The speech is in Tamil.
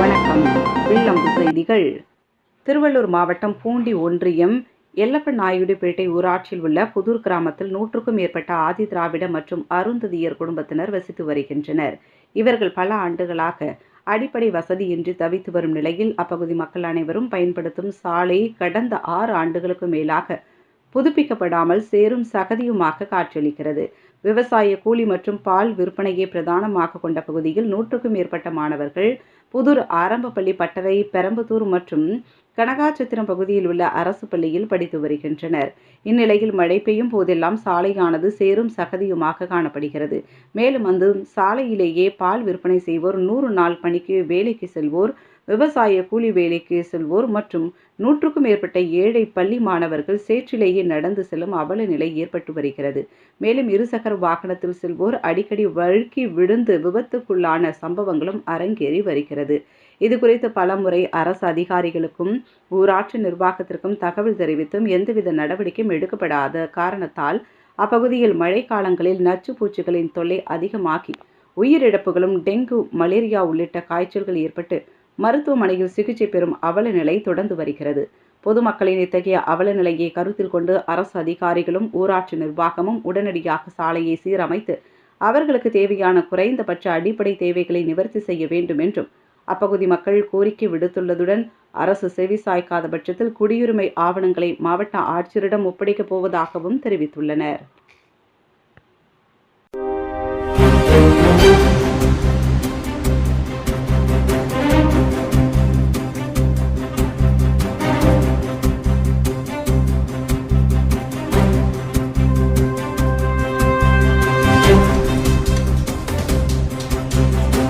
வணக்கம். வில்லம்பு செய்திகள். திருவள்ளூர் மாவட்டம் பூண்டி ஒன்றியம் எல்லப்ப நாயுடுபேட்டை ஊராட்சியில் உள்ள புதூர் கிராமத்தில் நூற்றுக்கும் மேற்பட்ட ஆதி திராவிட மற்றும் அருந்ததியர் குடும்பத்தினர் வசித்து வருகின்றனர். இவர்கள் பல ஆண்டுகளாக அடிப்படை வசதியின்றி தவித்து வரும் நிலையில் அப்பகுதி மக்கள் அனைவரும் பயன்படுத்தும் சாலை கடந்த ஆறு ஆண்டுகளுக்கு மேலாக புதுப்பிக்கப்படாமல் சேரும் சகதியுமாக காட்சியளிக்கிறது. விவசாய கூலி மற்றும் பால் விற்பனையை பிரதானமாக கொண்ட பகுதியில் நூற்றுக்கும் மேற்பட்ட மாணவர்கள் புதூர் ஆரம்பப்பள்ளி பட்டறை பெரம்பத்தூர் மற்றும் கனகாச்சத்திரம் பகுதியில் உள்ள அரசு பள்ளியில் படித்து வருகின்றனர். இந்நிலையில் மழை பெய்யும் போதெல்லாம் சாலையானது சேரும் சகதியுமாக காணப்படுகிறது. மேலும் அந்த சாலையிலேயே பால் விற்பனை செய்வோர் நூறு நாள் பணிக்கு வேலைக்கு செல்வோர் விவசாய கூலி வேலைக்கு செல்வோர் மற்றும் நூற்றுக்கும் மேற்பட்ட ஏழை பள்ளி மாணவர்கள் சேற்றிலேயே நடந்து செல்லும் அவல நிலை ஏற்பட்டு வருகிறது. மேலும் இருசக்கர வாகனத்தில் செல்வோர் அடிக்கடி வழுக்கி விழுந்து விபத்துக்குள்ளான சம்பவங்களும் அரங்கேறி வருகிறது. இது குறித்து பலமுறை அரசு அதிகாரிகளுக்கும் ஊராட்சி நிர்வாகத்திற்கும் தகவல் தெரிவித்தும் எந்தவித நடவடிக்கையும் எடுக்கப்படாத காரணத்தால் அப்பகுதியில் மழை காலங்களில் நச்சு பூச்சிகளின் தொல்லை அதிகமாகி உயிரிழப்புகளும் டெங்கு மலேரியா உள்ளிட்ட காய்ச்சல்கள் ஏற்பட்டு மருத்துவமனையில் சிகிச்சை பெறும் அவல நிலை தொடர்ந்து வருகிறது. பொதுமக்களின் இத்தகைய அவல நிலையை கருத்தில் கொண்டு அரசு அதிகாரிகளும் ஊராட்சி நிர்வாகமும் உடனடியாக சாலையை சீரமைத்து அவர்களுக்கு தேவையான குறைந்தபட்ச அடிப்படை தேவைகளை நிவர்த்தி செய்ய வேண்டும் என்றும் அப்பகுதி மக்கள் கோரிக்கை விடுத்துள்ளதுடன் அரசு செவி சாய்க்காத பட்சத்தில் குடியுரிமை ஆவணங்களை மாவட்ட ஆட்சியரிடம் ஒப்படைக்கப் போவதாகவும் தெரிவித்துள்ளனர்.